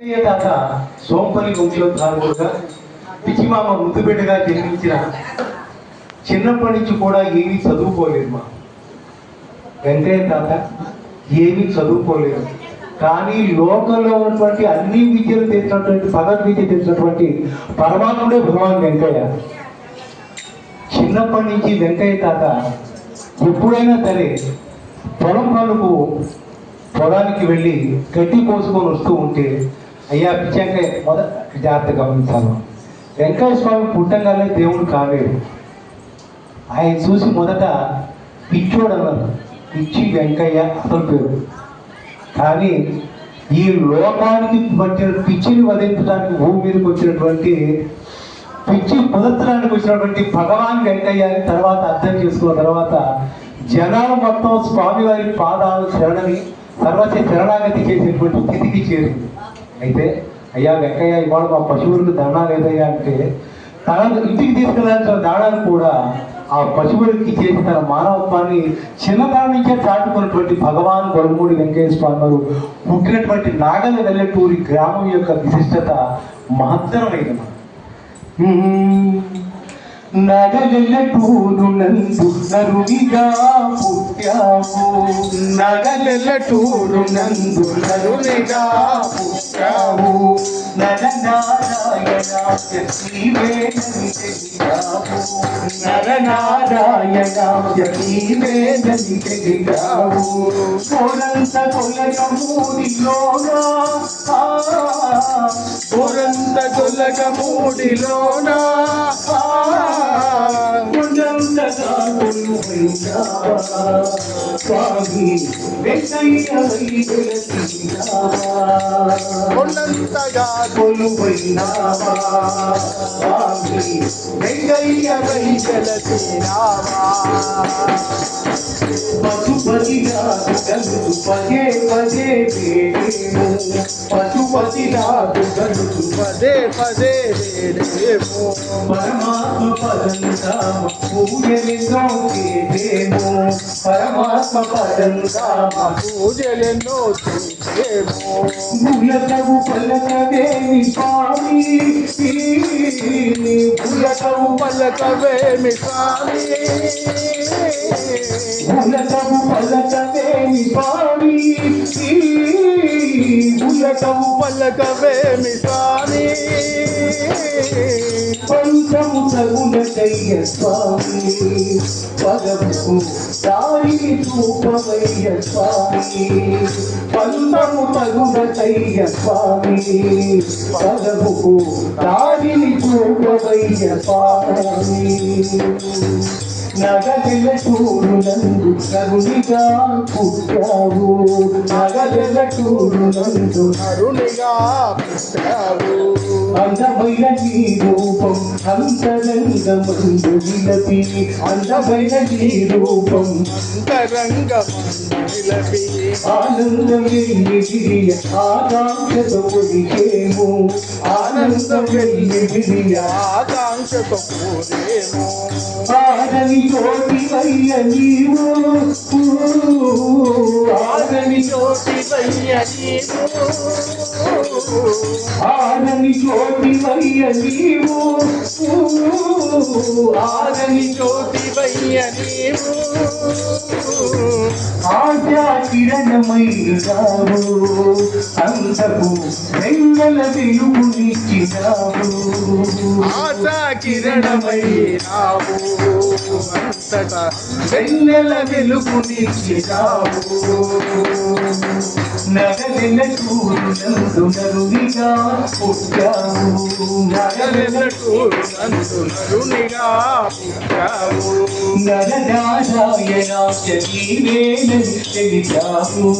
తాత సోంపల్లి వంశోద్ధారకుడుగా పిచ్చిమామ ముద్దుబిడ్డగా జన్మించిన చిన్నప్పటి నుంచి కూడా ఏమీ చదువుకోలేదు మా. వెంకయ్య తాత ఏమీ చదువుకోలేదు. కానీ లోకంలో ఉన్నటువంటి అన్ని విద్యలు తెచ్చినటువంటి విద్య తెచ్చినటువంటి పరమాత్ముడే భగవాన్ వెంకయ్య. చిన్నప్పటి నుంచి వెంకయ్య తాత ఎప్పుడైనా సరే పొలం పనులకు పొలానికి వెళ్ళి గడ్డి పోసుకొని వస్తూ ఉంటే అయ్యా పిచ్చాక మొదట జాగ్రత్త గమనించాను. వెంకయ్య స్వామి పుట్టంగానే దేవుడు కాలేడు. ఆయన చూసి మొదట పిచ్చోడు అన్నారు. పిచ్చి వెంకయ్య అసలు పేరు. కానీ ఈ లోకానికి పట్టిన పిచ్చిని వధించడానికి భూమి మీదకి వచ్చినటువంటి పిచ్చి కుదర్చడానికి వచ్చినటువంటి భగవాన్ వెంకయ్య అని తర్వాత అర్థం చేసుకున్న తర్వాత జనాలు మొత్తం స్వామివారి పాదాలు శరణని సర్వచ శరణాగతి చేసేటువంటి స్థితికి చేరింది. అయితే అయ్యా వెంకయ్య ఇవాళ మా పశువులకు దండా లేదయ్యా అంటే తన ఇంటికి తీసుకెళ్ళాల్సిన దాడాన్ని కూడా ఆ పశువులకి చేసి తన మానవత్వాన్ని చిన్నదాని నుంచే చాటుకున్నటువంటి భగవాన్ గొడమూడి వెంకయ్య స్వామి వారు పుట్టినటువంటి నాగల వెల్లటూరి గ్రామం యొక్క విశిష్టత మహత్తరమైనది. నగలెల్లటూరునందు నరునిగా పుట్టావు నగలెల్లటూరునందు నరునిగా పుట్టావు నరనారాయణ శ్రీవేదని తెలిగావు నరనారాయణ శ్రీవేదని తెలిగావు కోరంత కొలగమూడిలోనా పురంత మూడిలోనా coração. స్వామి వెంకయ్య పశుపతిగా గలుగు పదే పదే వేడేము. పశుపతిగా గలుగు పదే పదే వేడేమో. పరమాత్మ పదంగా పూజలెన్నో చేసేము. పరమాత్మ పదంగా పూజలెన్నో చేసేమో. ములకవు పలకవేమి స్వామి ములకవు పలకవేమి స్వామి ములకవు పలకవేమి స్వామి ములకవు పలకవేమి స్వామి పంచము తగులకయ్య స్వామి పదముకు దారిని చూపవయ్య స్వామి పంచము తగులకయ్య స్వామి పదముకు దారిని చూపవయ్య స్వామి. నగదెల చూడునందు కరుణిగా పుట్టావు నగదెల చూడు కరుణిగా పుట్టావు అందమైన నీ రూపం అంతరంగమందు విలపి అందమైన నీ రూపం అంతరంగమందిలపి ఆనందం వెయ్యి ఆకాంక్షతో ఒలికేము ఆనందం వెయ్యి ఆకాంక్షతో పూరేమో ఆదని కోటి వయ్య నీవు ఆదని ఆరని జ్యోతి వయ్య నీవు. ఆరని జ్యోతి వయ్య నీవు. ఆశా కిరణమైనావు అంతకు వెంగల వెలుగునిచ్చినావు ఆశా కిరణమై రావు అంతటా వెన్నెల వెలుగునిచ్చినావు నగలెల చూడందు నరునిగా పుట్టావు. నగలెల నరునిగా పుట్టావు. నరనారాయణ తెలిసావు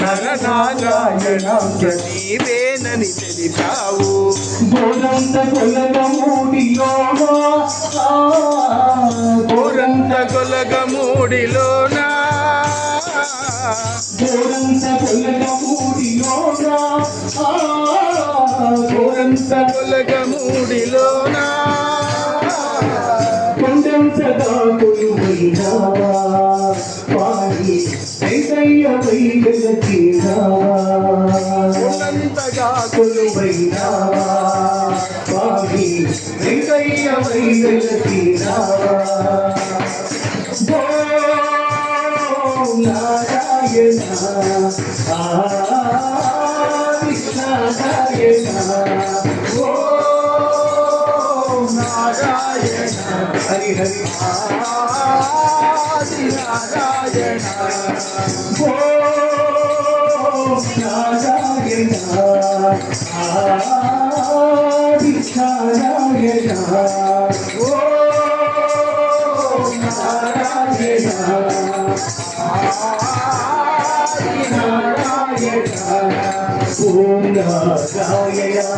నరనారాయణ గోరంత కొలగమూడిలోనా మూడిలోనా? గోరంత పొలగ మూడిలోనా? గోరంత పొలగ మూడిలోనా? కొండంత దాకులు పోయినావా పాడి ఐదయ్య వైగల తీరావా కొండంతగా కొలు పోయినావా పాడి ఐదయ్య వైగల తీరావా నారాయణ ఆది నారాయణ ఓం నారాయణ హరి హరి ఆది నారాయణ ఓం నారాయణ ఆది నారాయణ ఓం Lord, God.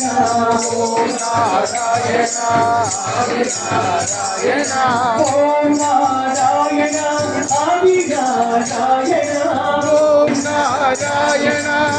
Om Narayana Hari Narayana Om Narayana